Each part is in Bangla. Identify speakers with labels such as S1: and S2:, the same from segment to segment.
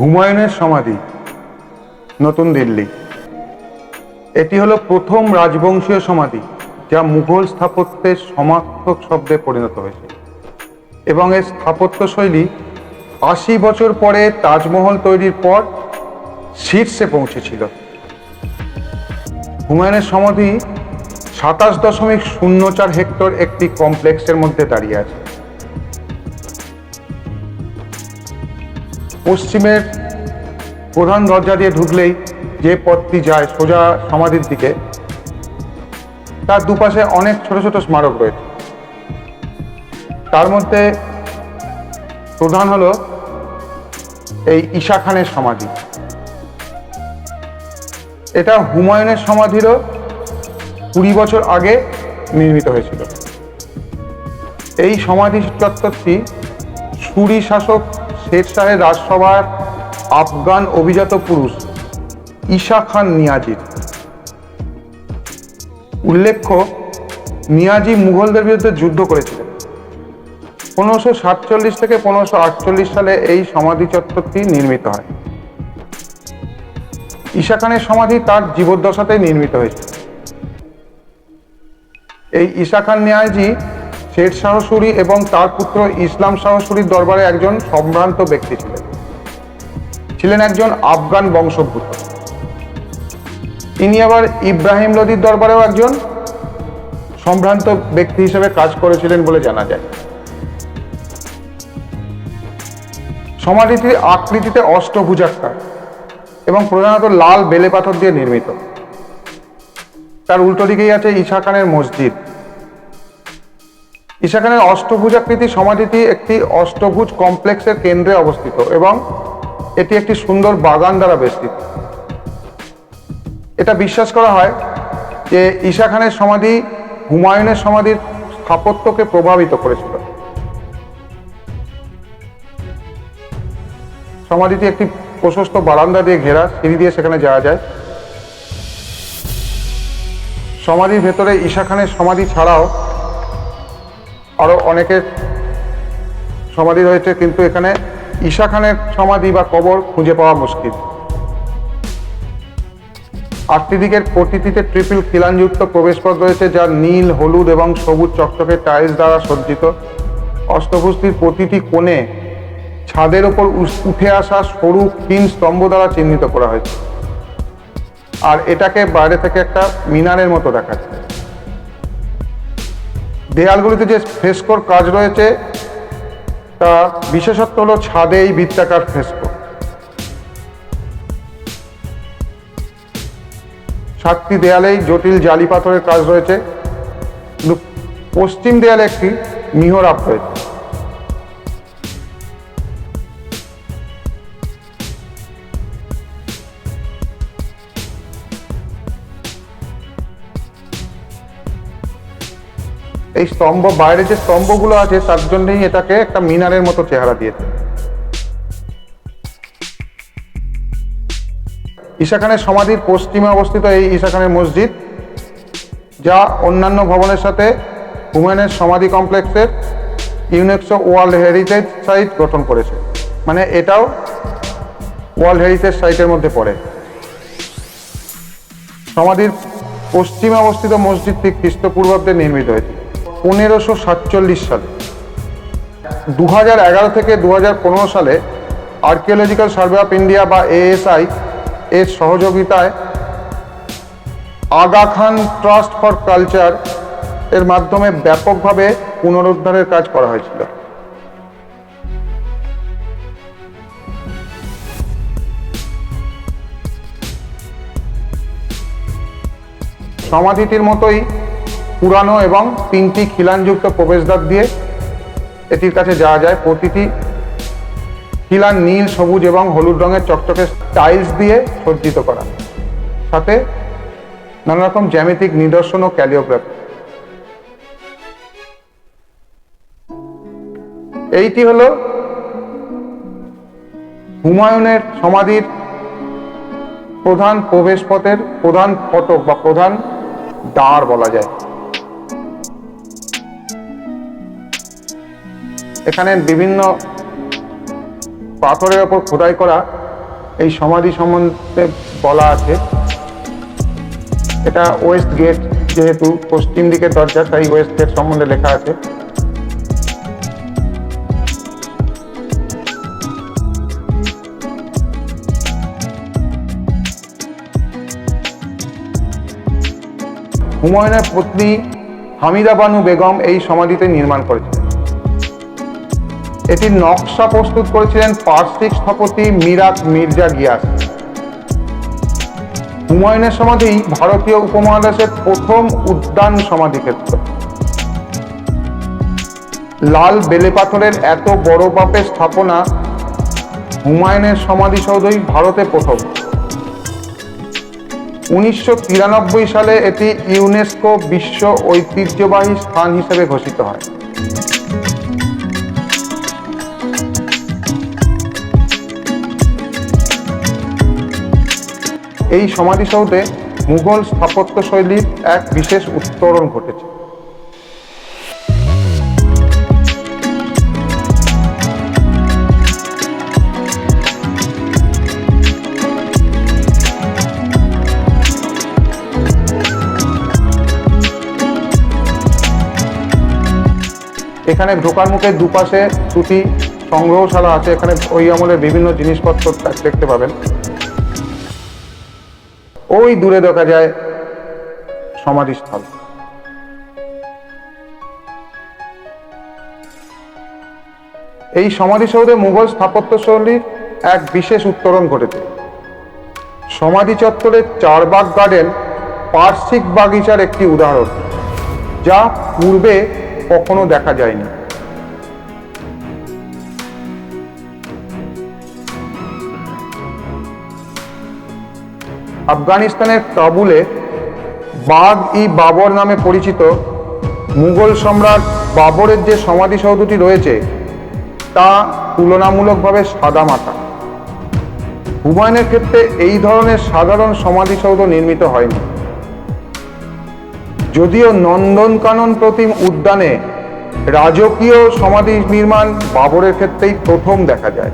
S1: হুমায়ুনের সমাধি, নতুন দিল্লি। এটি হলো প্রথম রাজবংশীয় সমাধি, যা মুঘল স্থাপত্যের সমার্থক শব্দে পরিণত হয়েছে। এবং এর স্থাপত্য শৈলী আশি বছর পরে তাজমহল তৈরির পর শীর্ষে পৌঁছেছিল। হুমায়ুনের সমাধি সাতাশ দশমিক শূন্য চার হেক্টর একটি কমপ্লেক্সের মধ্যে দাঁড়িয়ে আছে। পশ্চিমের প্রধান দরজা দিয়ে ঢুকলেই যে পথটি যায় সোজা সমাধির দিকে, তার দুপাশে অনেক ছোট ছোট স্মারক রয়েছে। তার মধ্যে প্রধান হলো এই ঈশা খানের সমাধি। এটা হুমায়ুনের সমাধিরও কুড়ি বছর আগে নির্মিত হয়েছিল। এই সমাধি চত্বরটি সুরি শাসক শের শাহের রাজসভার আফগান অভিজাত পুরুষ ঈশা খান নিয়াজির উল্লেখ্য, নিয়াজি মুঘলদের বিরুদ্ধে যুদ্ধ করেছিলেন। পনেরোশো সাতচল্লিশ থেকে পনেরোশো আটচল্লিশ সালে এই সমাধি চত্বরটি নির্মিত হয়। ঈশা খানের সমাধি তার জীবদ্দশাতেই নির্মিত হয়েছে। এই ঈশা খান নিয়াজি শের শাহ সুরি এবং তার পুত্র ইসলাম শাহ সুরির দরবারে একজন সম্ভ্রান্ত ব্যক্তি ছিলেন। ছিলেন একজন আফগান বংশোদ্ভূত। তিনি আবার ইব্রাহিম লোদির দরবারেও একজন সম্ভ্রান্ত ব্যক্তি হিসেবে কাজ করেছিলেন বলে জানা যায়। সমাধিটির আকৃতিতে অষ্টভুজাকার এবং প্রধানত লাল বেলে পাথর দিয়ে নির্মিত। তার উল্টো দিকেই আছে ঈশা খানের মসজিদ। ঈশা খানের অষ্টভুজাকৃতি সমাধিটি একটি অষ্টভুজ কমপ্লেক্সের কেন্দ্রে অবস্থিত এবং এটি একটি সুন্দর বাগান দ্বারা বেষ্টিত। এটা বিশ্বাস করা হয় যে ঈশা খানের সমাধি হুমায়ুনের সমাধির স্থাপত্যকে প্রভাবিত করেছিল। সমাধিটি একটি প্রশস্ত বারান্দা দিয়ে ঘেরা, সিঁড়ি দিয়ে সেখানে যাওয়া যায়। সমাধির ভেতরে ঈশা খানের সমাধি ছাড়াও আরও অনেকের সমাধি রয়েছে, কিন্তু এখানে ঈশা খানের সমাধি বা কবর খুঁজে পাওয়া মুশকিল। আটটি দিকের প্রতিটিতে ট্রিপল খিলানযুক্ত প্রবেশপথ রয়েছে যা নীল, হলুদ এবং সবুজ চকচকে টাইলস দ্বারা সজ্জিত। অষ্টভুজটির প্রতিটি কোণে ছাদের ওপর উঠে আসা সরু ক্ষীণ স্তম্ভ দ্বারা চিহ্নিত করা হয়েছে। আর এটাকে বাইরে থেকে একটা মিনারের মতো দেখাচ্ছে। দেয়ালগুলিতে যে ফ্রেস্কোর কাজ রয়েছে, তা বিশেষত্ব হলো ছাদে এই বৃত্তাকার ফ্রেস্কো সাতটি দেয়ালেই জটিল জালি পাথরের কাজ রয়েছে। পশ্চিম দেয়ালে একটি মিহরাব রয়েছে। এই স্তম্ভ, বাইরে যে স্তম্ভগুলো আছে, তার জন্যই এটাকে একটা মিনারের মতো চেহারা দিয়েছে। ঈশা খানের সমাধির পশ্চিমে অবস্থিত এই ঈশা খানের মসজিদ, যা অন্যান্য ভবনের সাথে হুমায়ুনের সমাধি কমপ্লেক্সের ইউনেস্কো ওয়ার্ল্ড হেরিটেজ সাইট গঠন করেছে। মানে এটাও ওয়ার্ল্ড হেরিটেজ সাইটের মধ্যে পড়ে। সমাধির পশ্চিমে অবস্থিত মসজিদটি খ্রিস্টপূর্বাব্দে নির্মিত হয়েছে। পনেরোশো সাতচল্লিশ সালে। দু এগারো থেকে দু সালে আর্কিওলজিক্যাল সার্ভে অফ ইন্ডিয়া বা এএসআই এর সহযোগিতায় Aga Khan trust for culture এর মাধ্যমে ব্যাপকভাবে পুনরুদ্ধারের কাজ করা হয়েছিল। সমাধিটির মতোই পুরানো এবং তিনটি খিলানযুক্ত প্রবেশদ্বার দিয়ে এটির কাছে যাওয়া যায়। প্রতিটি খিলান নীল, সবুজ এবং হলুদ রঙের চকচকে টাইলস দিয়ে সজ্জিত করা। সাথে নানা রকম জ্যামিতিক নিদর্শন ও ক্যালিওগ্রাফি। এইটি হলো হুমায়ুনের সমাধির প্রধান প্রবেশপথের প্রধান ফটক বা প্রধান দ্বার বলা যায়। এখানে বিভিন্ন পাথরের ওপর খোদাই করা এই সমাধি সম্বন্ধে বলা আছে। এটা ওয়েস্ট গেট যেহেতু পশ্চিম দিকের দরজা, তাই ওয়েস্ট গেট সম্বন্ধে লেখা আছে। হুমায়ুনের পত্নী হামিদা বানু বেগম এই সমাধিতে নির্মাণ করেছিলেন। এটির নকশা প্রস্তুত করেছিলেন পার্সিক স্থপতি মিরাত মির্জা গিয়াস। হুমায়ুনের সমাধি ভারতীয় উপমহাদেশের প্রথম উদ্যান সমাধিক্ষেত্র লাল বেলে পাথরের এত বড় বাপের স্থাপনা হুমায়ুনের সমাধিসৌধই ভারতে প্রথম। উনিশশো তিরানব্বই সালে এটি ইউনেস্কো বিশ্ব ঐতিহ্যবাহী স্থান হিসেবে ঘোষিত হয়। এই সমাধিসৌধে মুঘল স্থাপত্য শৈলীর এক বিশেষ উত্তরণ ঘটেছে। এখানে ঢোকার মুখে দুপাশে দুটি সংগ্রহশালা আছে। এখানে ওই আমলের বিভিন্ন জিনিসপত্র দেখতে পাবেন। ওই দূরে দেখা যায় সমাধিস্থল। এই সমাধিসৌধে মুঘল স্থাপত্য শৈলীর এক বিশেষ উত্তরণ ঘটেছে। সমাধি চত্বরের চারবাগ গার্ডেন পার্শ্বিক বাগিচার একটি উদাহরণ, যা পূর্বে কখনো দেখা যায়নি। আফগানিস্তানের কাবুলে বাগ ই বাবর নামে পরিচিত মুঘল সম্রাট বাবরের যে সমাধিসৌধটি রয়েছে, তা তুলনামূলকভাবে সাদামাটা হুমায়ুনের ক্ষেত্রে এই ধরনের সাধারণ সমাধিসৌধ নির্মিত হয়নি। যদিও নন্দনকানন প্রতিম উদ্যানে রাজকীয় সমাধি নির্মাণ বাবরের ক্ষেত্রেই প্রথম দেখা যায়।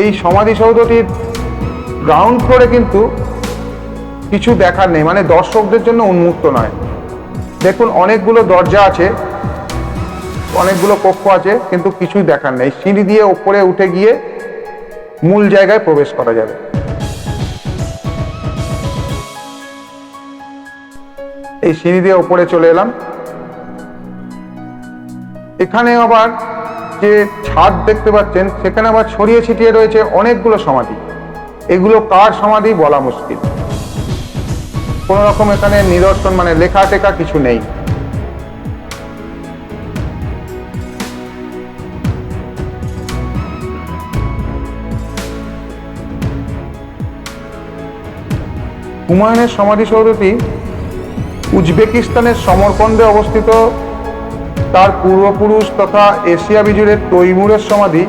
S1: এই সমাধিসৌধটির গ্রাউন্ড ফ্লোরে কিন্তু কিছু দেখার নেই। মানে দর্শকদের জন্য উন্মুক্ত নয়। দেখুন, অনেকগুলো দরজা আছে, অনেকগুলো কক্ষ আছে, কিন্তু কিছুই দেখার নেই। সিঁড়ি দিয়ে ওপরে উঠে গিয়ে মূল জায়গায় প্রবেশ করা যাবে। এই সিঁড়ি দিয়ে ওপরে চলে এলাম। এখানে আবার যে ছাদ দেখতে পাচ্ছেন, সেখানে আবার ছড়িয়ে ছিটিয়ে রয়েছে অনেকগুলো সমাধি। এগুলো কার সমাধি বলা মুশকিল। কোন রকম এখানে নিদর্শন মানে লেখা টেখা কিছু নেই। হুমায়ুনের সমাধিসৌধটি উজবেকিস্তানের সমরকন্দে অবস্থিত তার পূর্বপুরুষ তথা এশিয়া বিজুড়ের তৈমুরের সমাধি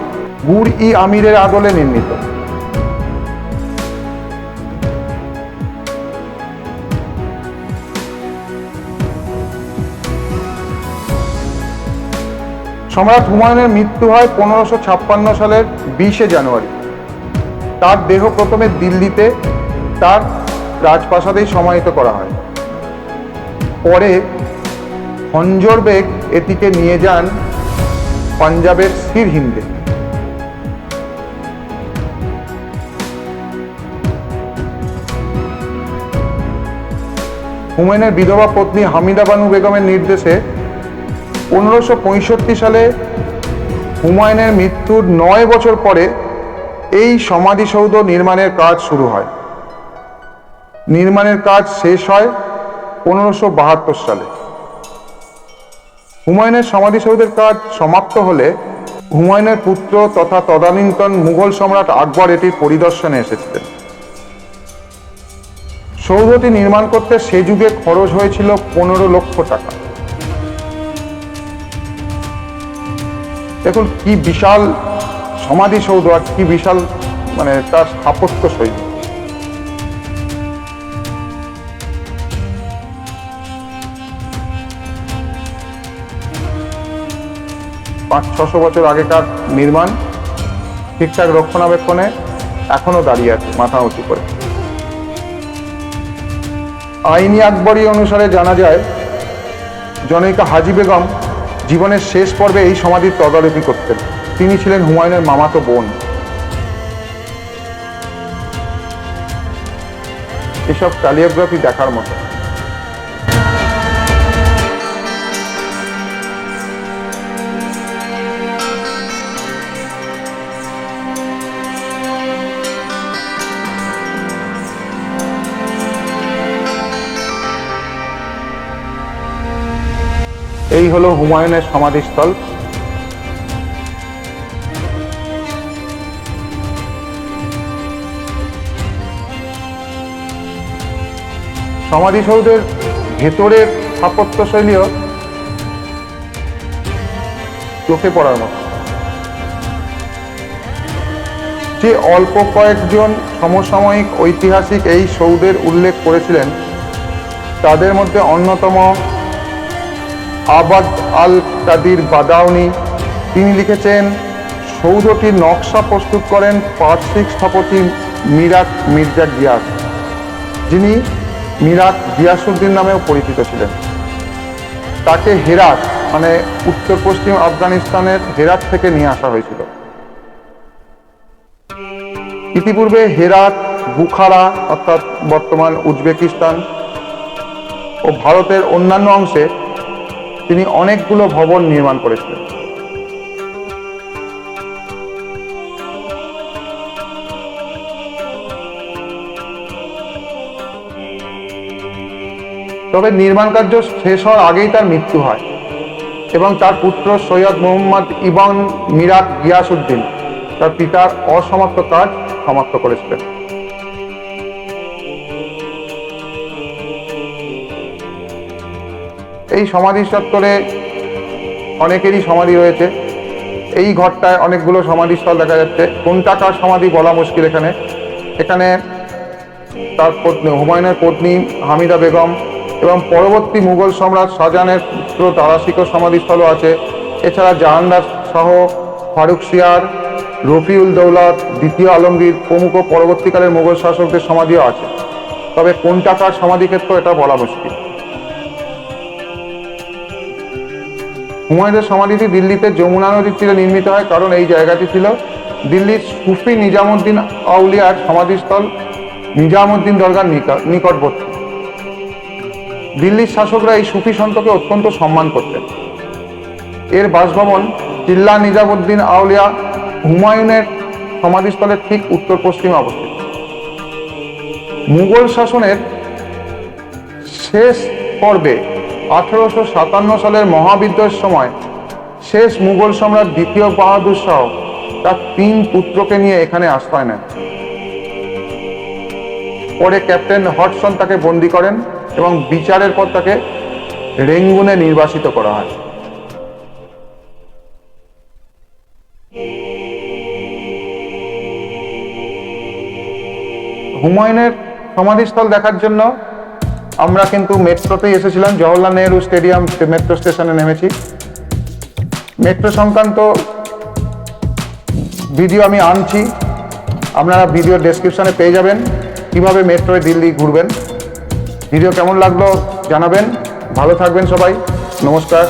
S1: গুর ই আমিরের আদলে নির্মিত। সম্রাট হুমায়ুনের মৃত্যু হয় পনেরোশো ছাপ্পান্ন সালের বিশে জানুয়ারি। তার দেহ প্রথমে দিল্লিতে, তার রাজপ্রাসাদেই সমাহিত করা হয়। পরে হঞ্জর বেগ এটিকে নিয়ে যান পাঞ্জাবের স্থির সিরহিন্দে হুমায়ুনের বিধবা পত্নী হামিদা বানু বেগমের নির্দেশে পনেরোশো সালে হুমায়ুনের মৃত্যুর নয় বছর পরে এই সমাধিসৌধ নির্মাণের কাজ শুরু হয়। নির্মাণের কাজ শেষ হয় পনেরোশো সালে। হুমায়ুনের সমাধিসৌধের কাজ সমাপ্ত হলে হুমায়ুনের পুত্র তথা তদানীন্তন মুঘল সম্রাট আকবর এটির পরিদর্শনে এসেছিলেন। সৌধটি নির্মাণ করতে সে যুগে খরচ হয়েছিল পনেরো লক্ষ টাকা। দেখুন, কি বিশাল সমাধিসৌধ আর কি বিশাল মানে তার স্থাপত্য শৈলী। পাঁচ, ছশো বছর আগেকার নির্মাণ, ঠিকঠাক রক্ষণাবেক্ষণে এখনও দাঁড়িয়ে আছে, মাথা উঁচু করে। আইনি আকবরী অনুসারে জানা যায়, জনৈকা হাজি বেগম জীবনের শেষ পর্বে এই সমাধির তদারকি করতেন। তিনি ছিলেন হুমায়ুনের মামাতো বোন। এসব ক্যালিওগ্রাফি দেখার মতো। এই হলো হুমায়ুনের সমাধিস্থল। সমাধিসৌধের ভেতরের স্থাপত্যশৈলীও চোখে পড়ার মতো। যে অল্প কয়েকজন সমসাময়িক ঐতিহাসিক এই সৌধের উল্লেখ করেছিলেন, তাদের মধ্যে অন্যতম আবাদ আল কাদির বাদাউনি। তিনি লিখেছেন সৌধটির নকশা প্রস্তুত করেন পার্সিক স্থপতি মিরাক মির্জা গিয়াস, যিনি মিরাক গিয়াসুদ্দিন নামেও পরিচিত ছিলেন। তাকে হেরাত মানে উত্তর পশ্চিম আফগানিস্তানের হেরাত থেকে নিয়ে আসা হয়েছিল। ইতিপূর্বে হেরাত, বুখারা, অর্থাৎ বর্তমান উজবেকিস্তান ও ভারতের অন্যান্য অংশে তিনি অনেকগুলো ভবন নির্মাণ করেছিলেন। তবে নির্মাণ কার্য শেষ হওয়ার আগেই তার মৃত্যু হয় এবং তার পুত্র সৈয়দ মোহাম্মদ ইবান মিরাক গিয়াসউদ্দিন, তার পিতার অসমাপ্ত কাজ সমাপ্ত করেছিলেন। এই সমাধি চত্বরে অনেকেরই সমাধি রয়েছে। এই ঘরটায় অনেকগুলো সমাধিস্থল দেখা যাচ্ছে। কোনটা কার সমাধি বলা মুশকিল এখানে। এখানে তার পত্নী, হুমায়ুনের পত্নী হামিদা বেগম এবং পরবর্তী মুঘল সম্রাট শাহজাহানের পুত্র তারাশিকর সমাধিস্থলও আছে। এছাড়া জাহানদার সহ ফারুক সিয়ার রফিউল দৌলত, দ্বিতীয় আলমগীর প্রমুখ পরবর্তীকালের মুঘল শাসকদের সমাধিও আছে। তবে কোনটা কার সমাধিক্ষেত্র এটা বলা মুশকিল। হুমায়ুনের সমাধিটি দিল্লিতে যমুনা নদীর তীরে নির্মিত হয়, কারণ এই জায়গাটি ছিল দিল্লির সুফি নিজামুদ্দিন আউলিয়ার সমাধিস্থল নিজামুদ্দিন দরগার নিকা- নিকটবর্তী। দিল্লির শাসকরা এই সুফি সন্তকে অত্যন্ত সম্মান করতেন। এর বাসভবন চিল্লা নিজামুদ্দিন আউলিয়া হুমায়ুনের সমাধিস্থলের ঠিক উত্তর পশ্চিমে অবস্থিত। মুঘল শাসনের শেষ পর্বে আঠারোশো সাতান্ন সালের মহাবিদ্রোহের সময় শেষ মুঘল সম্রাট দ্বিতীয় বাহাদুর শাহ তার তিন পুত্রকে নিয়ে এখানে আশ্রয় নেন। পরে ক্যাপ্টেন হটসন তাকে বন্দি করেন এবং বিচারের পর তাকে রেঙ্গুনে নির্বাসিত করা হয়। হুমায়ুনের সমাধিস্থল দেখার জন্য আমরা কিন্তু মেট্রোতেই এসেছিলাম, জওহরলাল নেহরু স্টেডিয়াম মেট্রো স্টেশনে নেমেছি। মেট্রো সংক্রান্ত ভিডিও আমি আনছি, আপনারা ভিডিও ডেসক্রিপশানে পেয়ে যাবেন, কীভাবে মেট্রোয় দিল্লি ঘুরবেন। ভিডিও কেমন লাগল জানাবেন। ভালো থাকবেন সবাই, নমস্কার।